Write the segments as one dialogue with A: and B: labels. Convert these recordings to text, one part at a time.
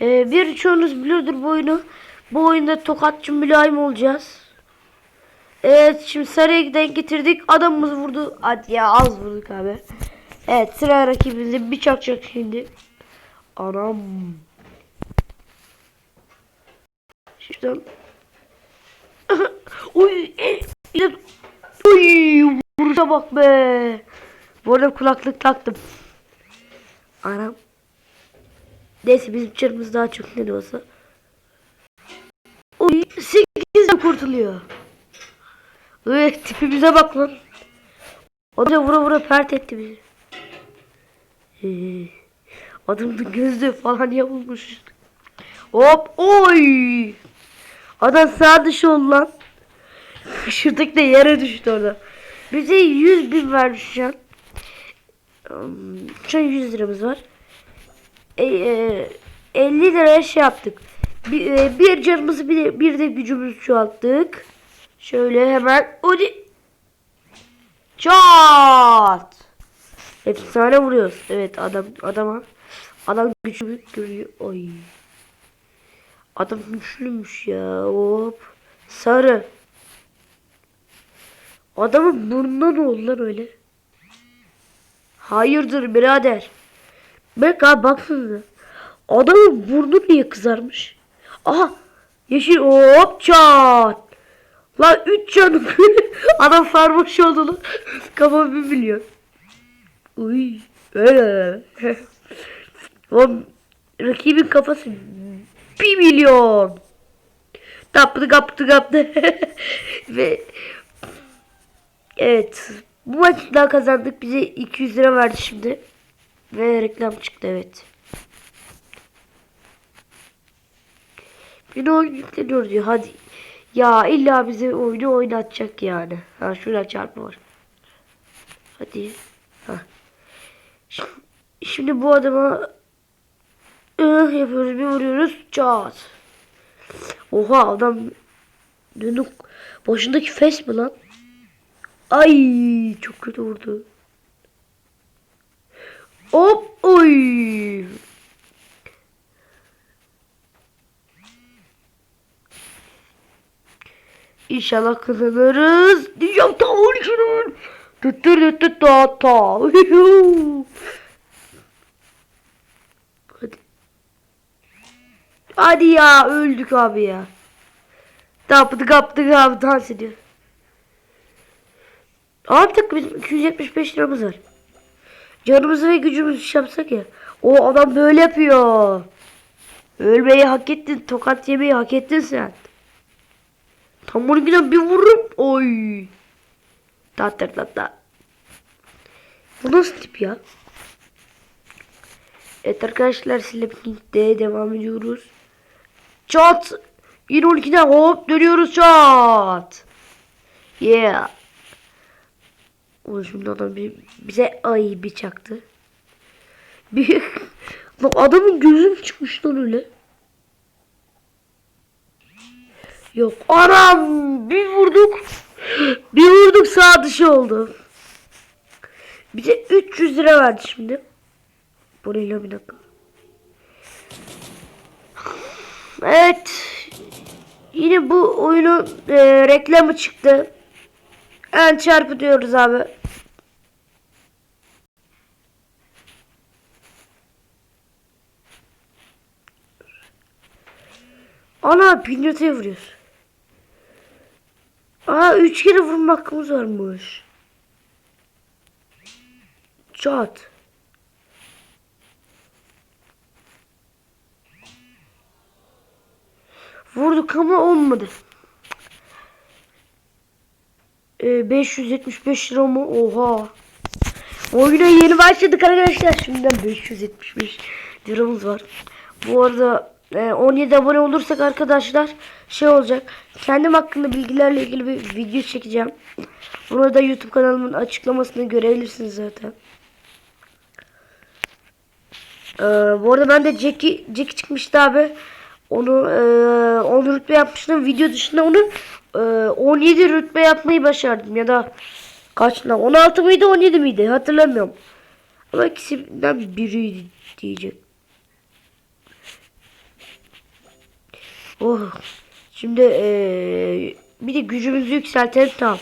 A: Ee, birçoğunuz biliyordur bu oyunu. Bu oyunda tokatçı mülayim olacağız. Evet şimdi sarıya giden getirdik. Adamımız vurdu. Hadi ya az vurduk abi. Evet sıra rakibimizde bir çakacak şimdi. Anam. Şuradan. Uy. E, e, uy. Vuruşa bak be. Bu arada kulaklık taktım. Anam. Neyse bizim çarımız daha çok ne de olsa. Uy. 8'den kurtuluyor. Uy tipimize bak lan. O da vura vura pert etti bizi. Ee, adamın gözü falan yapılmış. Hop oy. Adam sağ dışı oldu lan. Şuradaki de yere düştü orada. Bize 100 bin vermiş şu an. Hmm, Şu an 100 liramız var. E, e, 50 liraya şey yaptık. Bir, e, bir canımızı bir bir de gücümüzü çoğalttık. Şöyle hemen. Hadi. Çat. Efsane vuruyoruz. Evet adam adama. Adam güçlü görüyor. Oy. Adam güçlüymüş ya. Hop. Sarı. Adamın burnuna ne oldu lan öyle? Hayırdır birader? Bak abi baksana. Adamın burnu niye kızarmış? Aha. Yeşil hop çat. Lan 3 canım. Adam sarmış oldu lan. Kafam bir milyon. Uy. Öyle. Oğlum, rakibin kafası 1 milyon. Taptı kaptı kaptı. Ve evet. Bu maçı daha kazandık. Bize 200 lira verdi şimdi. Ve reklam çıktı evet. Bir oyun yükleniyor diyor. Hadi. Ya illa bize oyunu oynatacak yani. Ha şurada çarpma var. Hadi. Ha. Şimdi, şimdi bu adama ıh yapıyoruz bir vuruyoruz. Çat. Oha adam dönük başındaki fes mi lan? Ay çok kötü vurdu. Hop oy. İnşallah kazanırız. Diyeceğim ta 12'nin. Tüttür tüttür ta ta. Hadi. Ya öldük abi ya. Taptık kaptık abi dans ediyor. Abi bizim 275 liramız var. Canımızı ve gücümüzü şey yapsak ya. O adam böyle yapıyor. Ölmeyi hak ettin. Tokat yemeyi hak ettin sen. Giden bir vururum. Oy. Ta ta ta ta. Bu nasıl tip ya? Evet arkadaşlar Slapking'de devam ediyoruz. Çat. Yine 12'den hop dönüyoruz çat. Yeah. Şimdi adam bir, bize ay bir çaktı. Bir Lan adamın gözü mü çıkmış lan öyle? Yok. Anam bir vurduk. Bir vurduk sağ dışı oldu. Bize 300 lira verdi şimdi. Burayla bir dakika. Evet. Yine bu oyunun e, reklamı çıktı. En çarpı diyoruz abi. Ana pinyataya vuruyoruz. Aa üç kere vurma hakkımız varmış. Çat. Vurduk ama olmadı. Ee, 575 lira mı? Oha. Oyuna yeni başladık arkadaşlar. Şimdiden 575 liramız var. Bu arada e, 17 abone olursak arkadaşlar şey olacak. Kendim hakkında bilgilerle ilgili bir video çekeceğim. Bunu da YouTube kanalımın açıklamasını görebilirsiniz zaten. Ee, bu arada ben de Jackie, Jackie çıkmıştı abi. Onu e, 10 rütbe yapmıştım. Video dışında onu e, 17 rütbe yapmayı başardım. Ya da kaç lan? 16 mıydı 17 miydi? Hatırlamıyorum. Ama ikisinden biri diyecek. Oh. Şimdi eee, bir de gücümüzü yükseltelim tamam.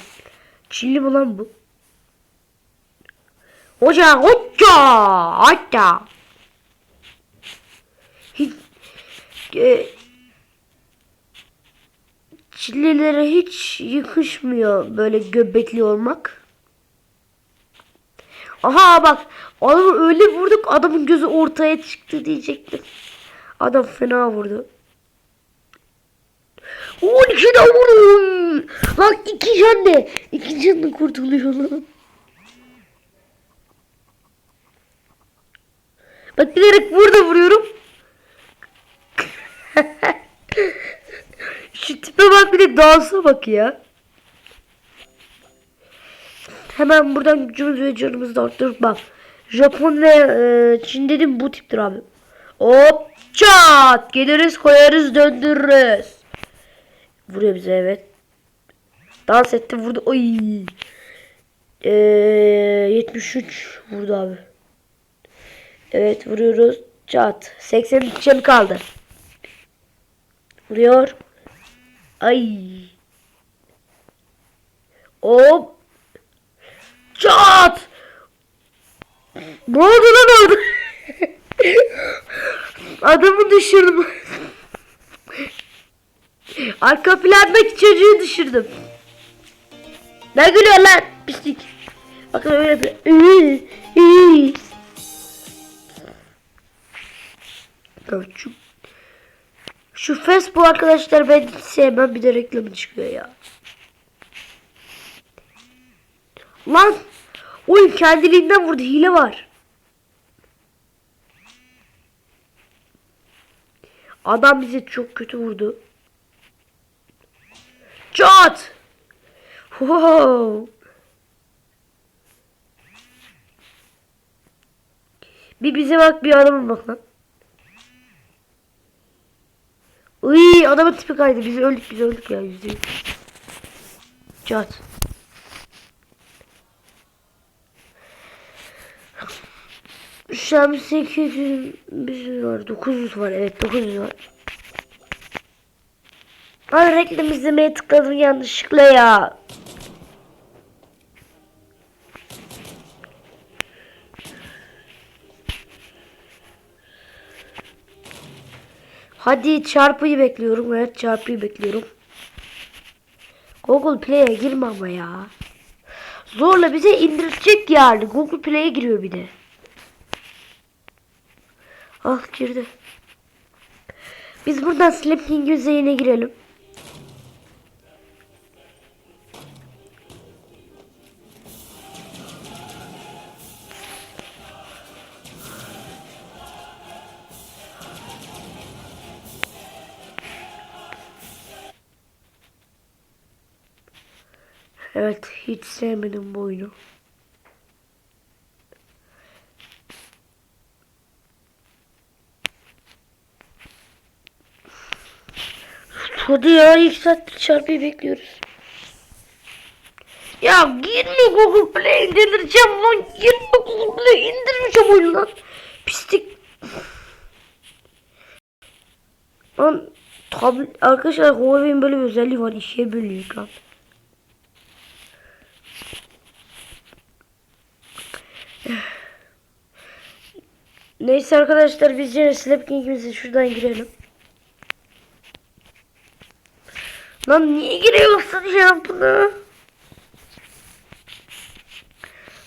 A: Çinli mi lan bu? Hoca hoca hatta. Çinlilere hiç yakışmıyor böyle göbekli olmak. Aha bak adamı öyle vurduk adamın gözü ortaya çıktı diyecektim. Adam fena vurdu. 12 de vurun. Lan iki can ne? İki canla kurtuluyor lan. Bak bilerek burada vuruyorum. Şu tipe bak bir de dansa bak ya. Hemen buradan gücümüz ve canımızı da arttırıp bak. Japon ve e, Çin dedim bu tiptir abi. Hop çat. Geliriz koyarız döndürürüz. Vuruyor bize evet. Dans etti vurdu. Oy. Ee, 73 vurdu abi. Evet vuruyoruz. Çat. 83 canı kaldı. Vuruyor. Ay. Hop. Çat. Ne oldu lan orada? Adamı düşürdüm. Arka plandaki çocuğu düşürdüm. Ne gülüyor lan pislik. Bakın öyle yapıyor. Ya Şu, Facebook arkadaşlar ben hiç sevmem bir de reklamı çıkıyor ya. Lan oyun kendiliğinden vurdu hile var. Adam bize çok kötü vurdu. Çat! Wow! Bir bize bak bir adama bak lan. Uy adamın tipi kaydı. Biz öldük biz öldük ya yüzde yüz. Çat. Şu an 800 bir var. 900 var. Evet 900 var. Ay reklam izlemeye tıkladım yanlışlıkla ya. Hadi çarpıyı bekliyorum. Evet çarpıyı bekliyorum. Google Play'e girme ama ya. Zorla bize indirecek yani. Google Play'e giriyor bir de. Ah girdi. Biz buradan Sleeping yüzeyine girelim. Evet hiç sevmedim bu oyunu. Hadi ya ilk saat çarpıyı bekliyoruz. Ya girme Google Play indireceğim lan. Girme Google Play indirmeyeceğim oyunu lan. Pislik. Lan tablet arkadaşlar Huawei'in böyle bir özelliği var. İkiye bölüyor kan. Neyse arkadaşlar biz yine Slapking'imize şuradan girelim. Lan niye giriyorsun ya buna?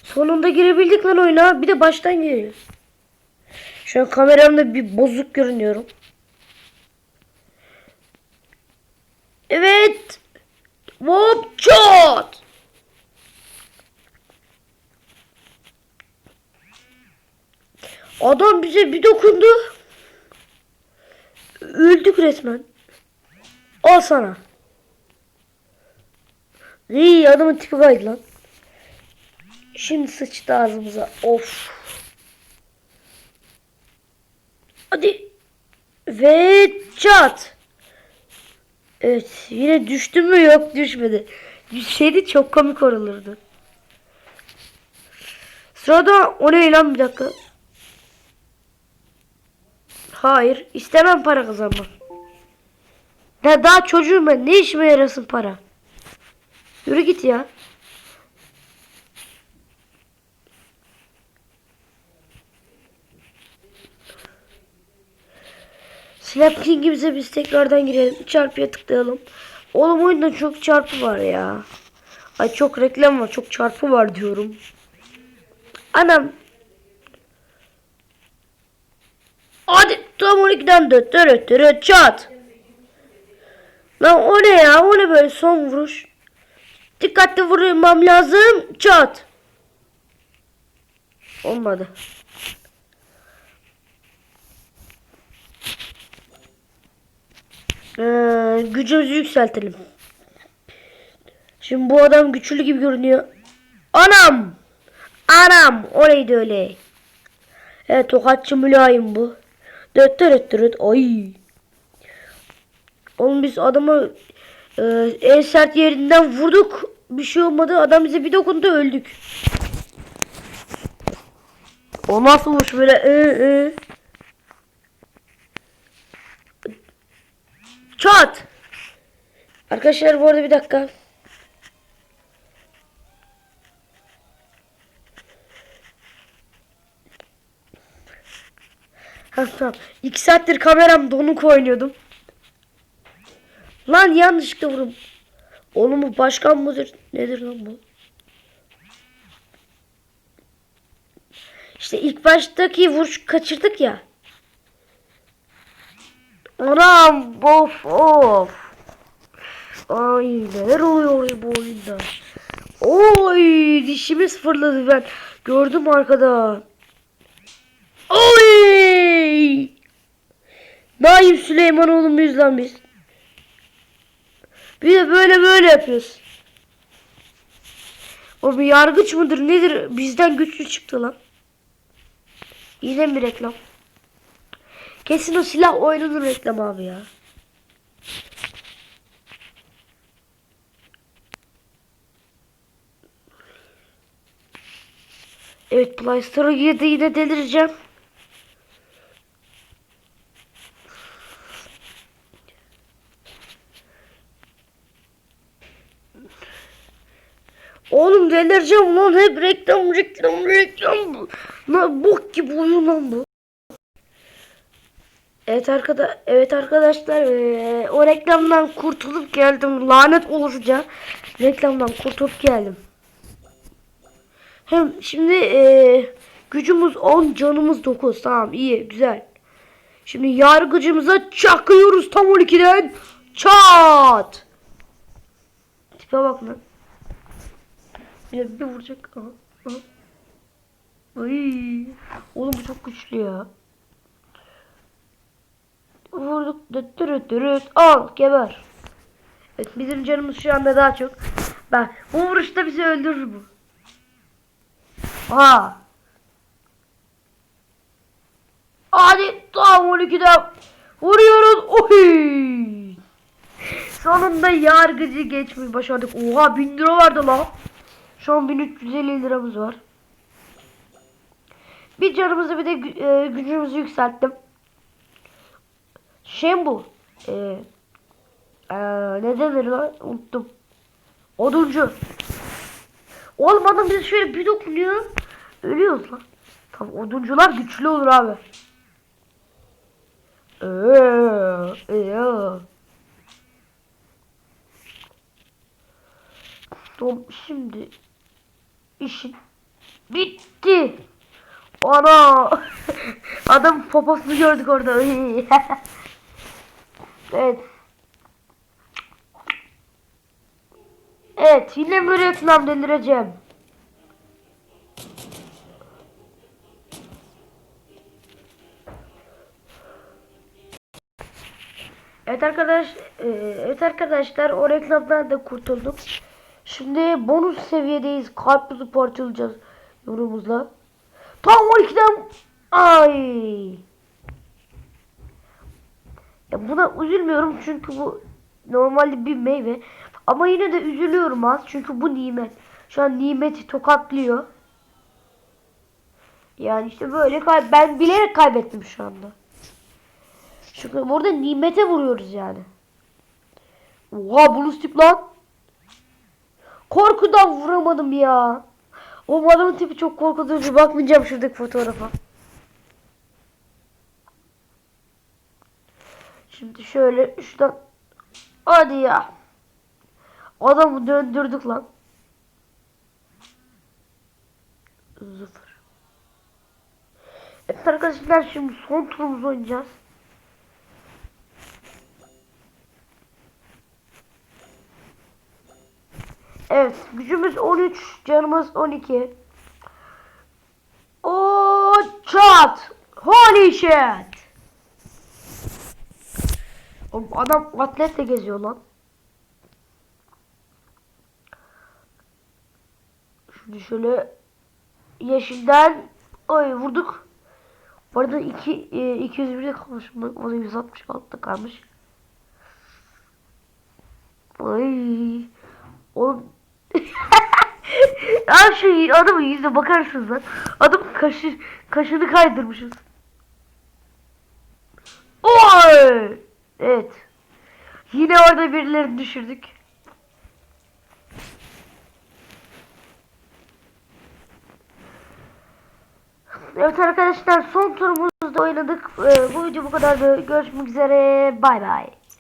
A: Sonunda girebildik lan oyuna. Bir de baştan giriyoruz. Şu an kameramda bir bozuk görünüyorum. Evet. Hop çat. Adam bize bir dokundu. Öldük resmen. Al sana. İyi adamın tipi kaydı lan. Şimdi sıçtı ağzımıza. Of. Hadi. Ve çat. Evet yine düştü mü yok düşmedi. Düşseydi çok komik olurdu. Sırada o ne lan bir dakika. Hayır istemem para kazanmak. Ne daha çocuğum ben. Ne işime yarasın para? Yürü git ya. Slap King'imize biz tekrardan girelim. Çarpıya tıklayalım. Oğlum oyunda çok çarpı var ya. Ay çok reklam var. Çok çarpı var diyorum. Anam. Hadi tam 12'den döt döt döt çat. Lan o ne ya? O ne böyle son vuruş? Dikkatli vurmam lazım. Çat. Olmadı. Ee, gücümüzü yükseltelim. Şimdi bu adam güçlü gibi görünüyor. Anam! Anam! O neydi öyle? Evet tokatçı mülayim bu. Döt döt döt. Ay. Oğlum biz adamı e, en sert yerinden vurduk. Bir şey olmadı. Adam bize bir dokundu öldük. O nasılmış böyle? Ee, ee. Çat. Arkadaşlar bu arada bir dakika. Ha tamam. Saattir kameram donuk oynuyordum. Lan yanlışlıkla vurum. Oğlum bu başkan mıdır? Nedir lan bu? İşte ilk baştaki vuruş kaçırdık ya. Anam of of. Ay neler oluyor bu oyunda. Oy dişimiz fırladı ben. Gördüm arkada. Oy. Naim Süleymanoğlu muyuz lan biz? Bir de böyle böyle yapıyoruz. O bir yargıç mıdır nedir? Bizden güçlü çıktı lan. Yine mi reklam? Kesin o silah oyununun reklamı abi ya. Evet Play Store'a girdi yine delireceğim. Delireceğim lan hep reklam reklam reklam. Lan bok gibi oyun lan bu. Evet arkada evet arkadaşlar eee, o reklamdan kurtulup geldim lanet olurca reklamdan kurtulup geldim. Hem şimdi eee, gücümüz 10 canımız 9 tamam iyi güzel. Şimdi yargıcımıza çakıyoruz tam 12'den çat. Tipe bak lan. Bir, bir vuracak. Aha. Ay. Oğlum bu çok güçlü ya. Vurduk. Dürüt dürüt. Al geber. Evet bizim canımız şu anda daha çok. Bak bu vuruşta bizi öldürür bu. Aha. Hadi tam 12'de vuruyoruz. Oy. Sonunda yargıcı geçmeyi başardık. Oha 1000 lira vardı la. Şu an 1350 liramız var. Bir canımızı bir de e, gücümüzü yükselttim. Şey bu. E, e, ne denir lan? Unuttum. Oduncu. Oğlum adam bize şöyle bir dokunuyor. Ölüyoruz lan. Tamam oduncular güçlü olur abi. Eee. Tamam şimdi işin bitti. Ana! Adam poposunu gördük orada. evet. Evet yine böyle reklam delireceğim. Evet arkadaş, e, evet arkadaşlar o reklamdan da kurtulduk. Şimdi bonus seviyedeyiz. Kalpimizi parçalayacağız yorumumuzla. Tam 12'den ay. Ya buna üzülmüyorum çünkü bu normalde bir meyve. Ama yine de üzülüyorum az çünkü bu nimet. Şu an nimeti tokatlıyor. Yani işte böyle kay ben bilerek kaybettim şu anda. Çünkü burada nimete vuruyoruz yani. Oha bunu tip lan. Korkudan vuramadım ya. O adamın tipi çok korkutucu. Bakmayacağım şuradaki fotoğrafa. Şimdi şöyle şuradan. Hadi ya. Adamı döndürdük lan. Sıfır. Evet arkadaşlar şimdi son turumuzu oynayacağız. Evet gücümüz 13 canımız 12. O çat. Holy shit. Oğlum adam atletle geziyor lan. Şimdi şöyle yeşilden oy vurduk. Bu arada 2 e, 201'de kalmış. O da 166'da kalmış. Ay. Oğlum. Ya şu adamın yüzüne bakarsınız lan. Adam kaşı, kaşını kaydırmışız. Oy! Evet. Yine orada birilerini düşürdük. Evet arkadaşlar son turumuzda oynadık. Ee, bu video bu kadardı. Görüşmek üzere. Bay bay.